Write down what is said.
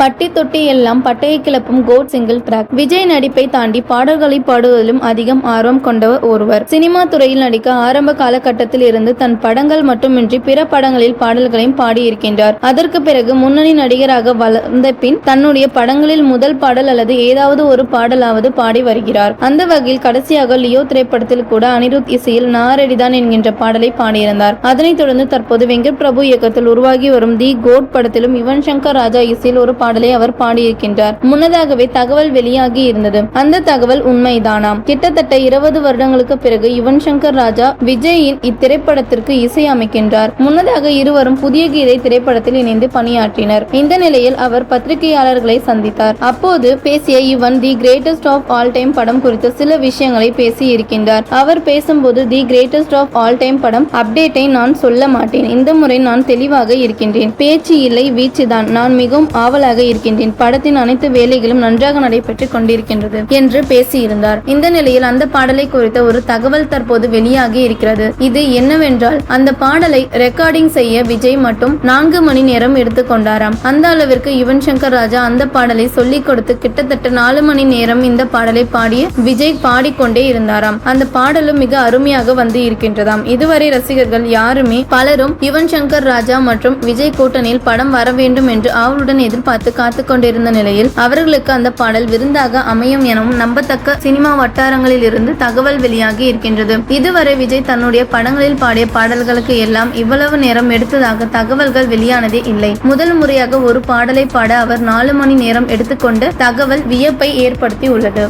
பட்டி தொட்டி எல்லாம் பட்டையை கிளப்பும் கோட் சிங்கிள் ட்ராக். விஜய் நடிப்பை தாண்டி பாடல்களை பாடுவதிலும் அதிகம் ஆர்வம் கொண்டவர் ஒருவர். சினிமா துறையில் நடிக்க ஆரம்ப காலகட்டத்தில் இருந்து தன் படங்கள் மட்டுமின்றி பிற படங்களில் பாடல்களையும் பாடியிருக்கின்றார். அதற்கு பிறகு முன்னணி நடிகராக வளர்ந்த பின் தன்னுடைய படங்களில் முதல் பாடல் அல்லது ஏதாவது ஒரு பாடலாவது பாடி வருகிறார். அந்த வகையில் கடைசியாக லியோ திரைப்படத்தில் கூட அனிருத் இசையில் நாரடிதான் என்கின்ற பாடலை பாடியிருந்தார். அதனைத் தொடர்ந்து தற்போது வெங்கட் பிரபு இயக்கத்தில் உருவாகி வரும் தி கோட் படத்திலும் யுவன் சங்கர் ராஜா இசையில் ஒரு பாடலை அவர் பாடியிருக்கின்றார். முன்னதாகவே தகவல் வெளியாகி இருந்தது. அந்த தகவல் உண்மைதானாம். கிட்டத்தட்ட இருபது வருடங்களுக்கு பிறகு யுவன் சங்கர் ராஜா விஜயின் இத்திரைப்படத்திற்கு இசை அமைக்கின்றார். முன்னதாக இருவரும் புதிய கீதை திரைப்படத்தில் இணைந்து பணியாற்றினர். இந்த நிலையில் அவர் பத்திரிகையாளர்களை சந்தித்தார். அப்போது பேசிய Yuvan the greatest of all time படம் குறித்த சில விஷயங்களை பேசி இருக்கின்றார் அவர் பேசும்போது the greatest of all time படம் அப்டேட்டை நான் சொல்ல மாட்டேன். இந்த முறை நான் தெளிவாக இருக்கின்றேன். பேச்சு இல்லை வீச்சுதான். நான் மிகவும் ஆவலாக இருக்கின்றேன். படத்தின் அனைத்து வேலைகளும் நன்றாக நடைபெற்று கொண்டிருக்கின்றது என்று பேசியிருந்தார். இந்த நிலையில் அந்த பாடலை குறித்த ஒரு தகவல் தற்போது வெளியாகி இருக்கிறது. இது என்னவென்றால் அந்த பாடலை ரெக்கார்டிங் செய்ய விஜய் மட்டும் நான்கு மணி நேரம் எடுத்துக்கொண்டாராம் அந்த அளவிற்கு யுவன் சங்கர் ராஜா அந்த பாடலை சொல்லிக் கொடுத்து கிட்டத்தட்ட நாலு மணி நேரம் இந்த பாடலை பாடிய விஜய் பாடிக்கொண்டே இருந்தாராம். அந்த பாடலும் மிக அருமையாக வந்து இருக்கின்றதாம். இதுவரை ரசிகர்கள் யாருமே பலரும் யுவன் சங்கர் ராஜா மற்றும் விஜய் கூட்டணியில் படம் வர வேண்டும் என்று ஆவலுடன் எதிர்பார்த்து காத்து கொண்டிருந்த நிலையில் அவர்களுக்கு அந்த பாடல் விருந்தாக அமையும் எனவும் நம்பத்தக்க சினிமா வட்டாரங்களில் இருந்து தகவல் வெளியாகி இருக்கின்றது. இதுவரை விஜய் தன்னுடைய படங்களில் பாடிய பாடல்களுக்கு எல்லாம் இவ்வளவு நேரம் எடுத்ததாக தகவல்கள் வெளியானதே இல்லை. முதல் முறையாக ஒரு பாடலை பாட அவர் நாலு மணி நேரம் எடுத்துக்கொண்டு தகவல் வியப்பை ஏற்படுத்தி உள்ளது